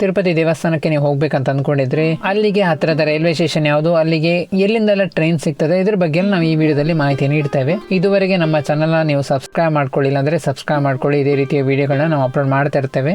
ತಿರುಪತಿ ದೇವಸ್ಥಾನಕ್ಕೆ ನೀವು ಹೋಗ್ಬೇಕಂತ ಅಂದ್ಕೊಂಡಿದ್ರೆ, ಅಲ್ಲಿಗೆ ಹತ್ತಿರದ ರೈಲ್ವೆ ಸ್ಟೇಷನ್ ಯಾವುದು, ಅಲ್ಲಿಗೆ ಎಲ್ಲಿಂದೆಲ್ಲ ಟ್ರೈನ್ ಸಿಗ್ತದೆ, ಇದ್ರ ಬಗ್ಗೆ ನಾವು ಈ ವಿಡಿಯೋದಲ್ಲಿ ಮಾಹಿತಿ ನೀಡ್ತೇವೆ. ಇದುವರೆಗೆ ನಮ್ಮ ಚಾನಲ್ ನೀವು ಸಬ್ಸ್ಕ್ರೈಬ್ ಮಾಡ್ಕೊಳ್ಳಿಲ್ಲ ಅಂದ್ರೆ ಸಬ್ಸ್ಕ್ರೈಬ್ ಮಾಡ್ಕೊಳ್ಳಿ, ಇದೇ ರೀತಿಯ ವಿಡಿಯೋಗಳನ್ನ ನಾವು ಅಪ್ಲೋಡ್ ಮಾಡ್ತಾ ಇರ್ತೇವೆ.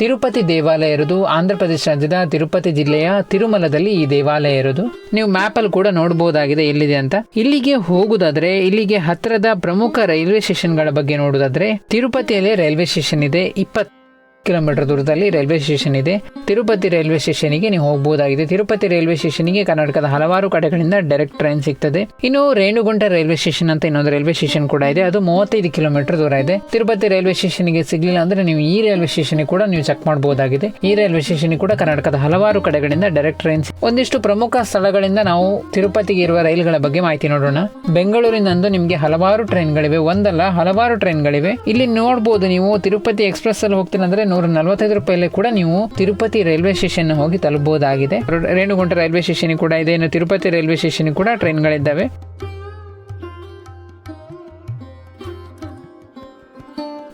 ತಿರುಪತಿ ದೇವಾಲಯ ಇರೋದು ಆಂಧ್ರ ಪ್ರದೇಶ ರಾಜ್ಯದ ತಿರುಪತಿ ಜಿಲ್ಲೆಯ ತಿರುಮಲದಲ್ಲಿ ಈ ದೇವಾಲಯ ಇರೋದು. ನೀವು ಮ್ಯಾಪ್ ಅಲ್ಲಿ ಕೂಡ ನೋಡಬಹುದಾಗಿದೆ ಎಲ್ಲಿದೆ ಅಂತ. ಇಲ್ಲಿಗೆ ಹೋಗುದಾದ್ರೆ, ಇಲ್ಲಿಗೆ ಹತ್ತಿರದ ಪ್ರಮುಖ ರೈಲ್ವೆ ಸ್ಟೇಷನ್ಗಳ ಬಗ್ಗೆ ನೋಡುದಾದ್ರೆ, ತಿರುಪತಿಯಲ್ಲಿ ರೈಲ್ವೆ ಸ್ಟೇಷನ್ ಇದೆ, ಇಪ್ಪತ್ತು ಕಿಲೋಮೀಟರ್ ದೂರದಲ್ಲಿ ರೈಲ್ವೆ ಸ್ಟೇಷನ್ ಇದೆ. ತಿರುಪತಿ ರೈಲ್ವೆ ಸ್ಟೇಷನ್ಗೆ ನೀವು ಹೋಗಬಹುದಾಗಿದೆ ತಿರುಪತಿ ರೈಲ್ವೆ ಸ್ಟೇಷನ್ಗೆ ಕರ್ನಾಟಕದ ಹಲವಾರು ಕಡೆಗಳಿಂದ ಡೈರೆಕ್ಟ್ ಟ್ರೈನ್ ಸಿಗ್ತದೆ. ಇನ್ನು ರೇಣುಗುಂಟ ರೈಲ್ವೆ ಸ್ಟೇಷನ್ ಅಂತ ಇನ್ನೊಂದು ರೈಲ್ವೆ ಸ್ಟೇಷನ್ ಕೂಡ ಇದೆ. ಅದು ಮೂವತ್ತೈದು ಕಿಲೋಮೀಟರ್ ದೂರ ಇದೆ. ತಿರುಪತಿ ರೈಲ್ವೆ ಸ್ಟೇಷನ್ಗೆ ಸಿಗ್ಲಿಲ್ಲ ಅಂದ್ರೆ ನೀವು ಈ ರೈಲ್ವೆ ಸ್ಟೇಷನ್ ಕೂಡ ನೀವು ಚೆಕ್ ಮಾಡಬಹುದಾಗಿದೆ ಈ ರೈಲ್ವೆ ಸ್ಟೇಷನ್ ಕೂಡ ಕರ್ನಾಟಕದ ಹಲವಾರು ಕಡೆಗಳಿಂದ ಡೈರೆಕ್ಟ್ ಟ್ರೈನ್ ಒಂದಿಷ್ಟು ಪ್ರಮುಖ ಸ್ಥಳಗಳಿಂದ ನಾವು ತಿರುಪತಿಗೆ ಇರುವ ರೈಲುಗಳ ಬಗ್ಗೆ ಮಾಹಿತಿ ನೋಡೋಣ. ಬೆಂಗಳೂರಿನಂದು ನಿಮಗೆ ಹಲವಾರು ಟ್ರೈನ್ಗಳಿವೆ ಒಂದಲ್ಲ, ಹಲವಾರು ಟ್ರೈನ್ಗಳಿವೆ ಇಲ್ಲಿ ನೋಡಬಹುದು ನೀವು ತಿರುಪತಿ ಎಕ್ಸ್ಪ್ರೆಸ್ ಅಲ್ಲಿ ಹೋಗ್ತೀನಿ ಅಂದ್ರೆ ನೂರ ನಲವತ್ತೈದು ರೂಪಾಯಲ್ಲಿ ಕೂಡ ನೀವು ತಿರುಪತಿ ರೈಲ್ವೆ ಸ್ಟೇಷನ್ ಹೋಗಿ ತಲುಪಬಹುದಾಗಿದೆ. ರೇಣುಗುಂಟ ರೈಲ್ವೆ ಸ್ಟೇಷನ್ ಕೂಡ ಇದೆ, ಇನ್ನು ತಿರುಪತಿ ರೈಲ್ವೆ ಸ್ಟೇಷನ್ ಕೂಡ ಟ್ರೈನ್ಗಳಿದ್ದಾವೆ.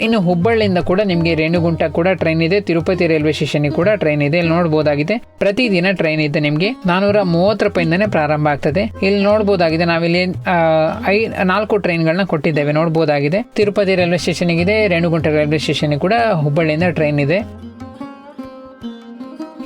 ಇನ್ನು ಹುಬ್ಬಳ್ಳಿಯಿಂದ ಕೂಡ ನಿಮಗೆ ರೇಣುಗುಂಟ ಕೂಡ ಟ್ರೈನ್ ಇದೆ. ತಿರುಪತಿ ರೈಲ್ವೆ ಸ್ಟೇಷನ್ ಕೂಡ ಟ್ರೈನ್ ಇದೆ. ಇಲ್ಲಿ ನೋಡಬಹುದಾಗಿದೆ ಪ್ರತಿದಿನ ಟ್ರೈನ್ ಇದೆ ನಿಮಗೆ. ನಾನೂರ ಮೂವತ್ತು ರೂಪಾಯಿಂದನೇ ಪ್ರಾರಂಭ ಆಗ್ತದೆ. ಇಲ್ಲಿ ನೋಡಬಹುದಾಗಿದೆ ನಾವಿಲ್ಲಿ ಐ, ನಾಲ್ಕು ಟ್ರೈನ್ಗಳನ್ನ ಕೊಟ್ಟಿದ್ದೇವೆ. ನೋಡಬಹುದಾಗಿದೆ ತಿರುಪತಿ ರೈಲ್ವೆ ಸ್ಟೇಷನ್ ಇದೆ, ರೇಣುಗುಂಟ ರೈಲ್ವೆ ಸ್ಟೇಷನ್ ಕೂಡ ಹುಬ್ಬಳ್ಳಿಯಿಂದ ಟ್ರೈನ್ ಇದೆ.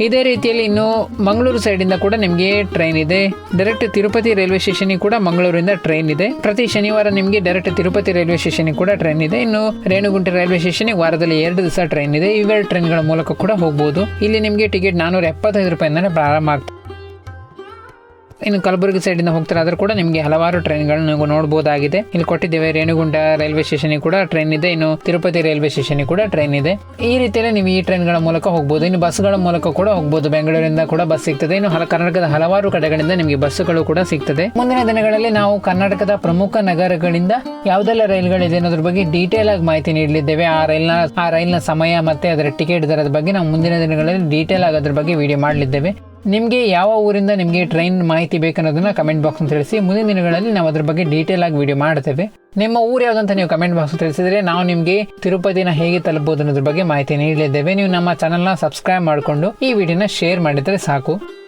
ಇದೇ ರೀತಿಯಲ್ಲಿ ಇನ್ನು ಮಂಗಳೂರು ಸೈಡಿಂದ ಕೂಡ ನಿಮಗೆ ಟ್ರೈನ್ ಇದೆ. ಡೈರೆಕ್ಟ್ ತಿರುಪತಿ ರೈಲ್ವೆ ಸ್ಟೇಷನ್ ಕೂಡ ಮಂಗಳೂರಿಂದ ಟ್ರೈನ್ ಇದೆ. ಪ್ರತಿ ಶನಿವಾರ ನಿಮಗೆ ಡೈರೆಕ್ಟ್ ತಿರುಪತಿ ರೈಲ್ವೆ ಸ್ಟೇಷನ್ ಕೂಡ ಟ್ರೈನ್ ಇದೆ. ಇನ್ನು ರೇಣುಗುಂಟೆ ರೈಲ್ವೆ ಸ್ಟೇಷನ್ ವಾರದಲ್ಲಿ ಎರಡು ದಿವಸ ಟ್ರೈನ್ ಇದೆ. ಇವೆರಡು ಟ್ರೈನ್ಗಳ ಮೂಲಕ ಕೂಡ ಹೋಗಬಹುದು ಇಲ್ಲಿ ನಿಮಗೆ ಟಿಕೆಟ್ ನಾನೂರ ಎಪ್ಪತ್ತೈದು ರೂಪಾಯಿಂದ ಪ್ರಾರಂಭ ಆಗ್ತದೆ. ಇನ್ನು ಕಲಬುರಗಿ ಸೈಡಿಂದ ಹೋಗ್ತಾರಾದ್ರೂ ಕೂಡ ನಿಮಗೆ ಹಲವಾರು ಟ್ರೈನ್ಗಳನ್ನ ನೀವು ನೋಡಬಹುದಾಗಿದೆ ಇಲ್ಲಿ ಕೊಟ್ಟಿದ್ದೇವೆ ರೇಣುಗುಂಡ ರೈಲ್ವೆ ಸ್ಟೇಷನ್ ಕೂಡ ಟ್ರೈನ್ ಇದೆ. ಇನ್ನು ತಿರುಪತಿ ರೈಲ್ವೆ ಸ್ಟೇಷನ್ ಕೂಡ ಟ್ರೈನ್ ಇದೆ. ಈ ರೀತಿಯಲ್ಲಿ ನೀವು ಈ ಟ್ರೈನ್ಗಳ ಮೂಲಕ ಹೋಗಬಹುದು ಇನ್ನು ಬಸ್ಗಳ ಮೂಲಕ ಕೂಡ ಹೋಗಬಹುದು ಬೆಂಗಳೂರಿಂದ ಕೂಡ ಬಸ್ ಸಿಗ್ತದೆ. ಇನ್ನು ಕರ್ನಾಟಕದ ಹಲವಾರು ಕಡೆಗಳಿಂದ ನಿಮಗೆ ಬಸ್ಸುಗಳು ಕೂಡ ಸಿಗ್ತದೆ. ಮುಂದಿನ ದಿನಗಳಲ್ಲಿ ನಾವು ಕರ್ನಾಟಕದ ಪ್ರಮುಖ ನಗರಗಳಿಂದ ಯಾವುದೆಲ್ಲ ರೈಲ್ಗಳಿದೆ ಅನ್ನೋದ್ರ ಬಗ್ಗೆ ಡೀಟೇಲ್ ಆಗಿ ಮಾಹಿತಿ ನೀಡಲಿದ್ದೇವೆ. ಆ ರೈಲ್ನ ಆ ರೈಲ್ನ ಸಮಯ ಮತ್ತೆ ಅದರ ಟಿಕೆಟ್ ದರದ ಬಗ್ಗೆ ನಾವು ಮುಂದಿನ ದಿನಗಳಲ್ಲಿ ಡೀಟೇಲ್ ಆಗಿ ಅದ್ರ ಬಗ್ಗೆ ವಿಡಿಯೋ ಮಾಡಲಿದ್ದೇವೆ. ನಿಮಗೆ ಯಾವ ಊರಿಂದ ನಿಮಗೆ ಟ್ರೈನ್ ಮಾಹಿತಿ ಬೇಕನ್ನೋದನ್ನ ಕಮೆಂಟ್ ಬಾಕ್ಸ್ ತಿಳಿಸಿ. ಮುಂದಿನ ದಿನಗಳಲ್ಲಿ ನಾವು ಅದ್ರ ಬಗ್ಗೆ ಡೀಟೇಲ್ ಆಗಿ ವಿಡಿಯೋ ಮಾಡ್ತೇವೆ. ನಿಮ್ಮ ಊರು ಯಾವುದಂತ ನೀವು ಕಮೆಂಟ್ ಬಾಕ್ಸ್ ತಿಳಿಸಿದ್ರೆ ನಾವು ನಿಮಗೆ ತಿರುಪತಿನ ಹೇಗೆ ತಲುಪಬಹುದು ಅನ್ನೋದ್ರ ಬಗ್ಗೆ ಮಾಹಿತಿ ನೀಡಲಿದ್ದೇವೆ. ನೀವು ನಮ್ಮ ಚಾನಲ್ನ ಸಬ್ಸ್ಕ್ರೈಬ್ ಮಾಡಿಕೊಂಡು ಈ ವಿಡಿಯೋನ ಶೇರ್ ಮಾಡಿದರೆ ಸಾಕು.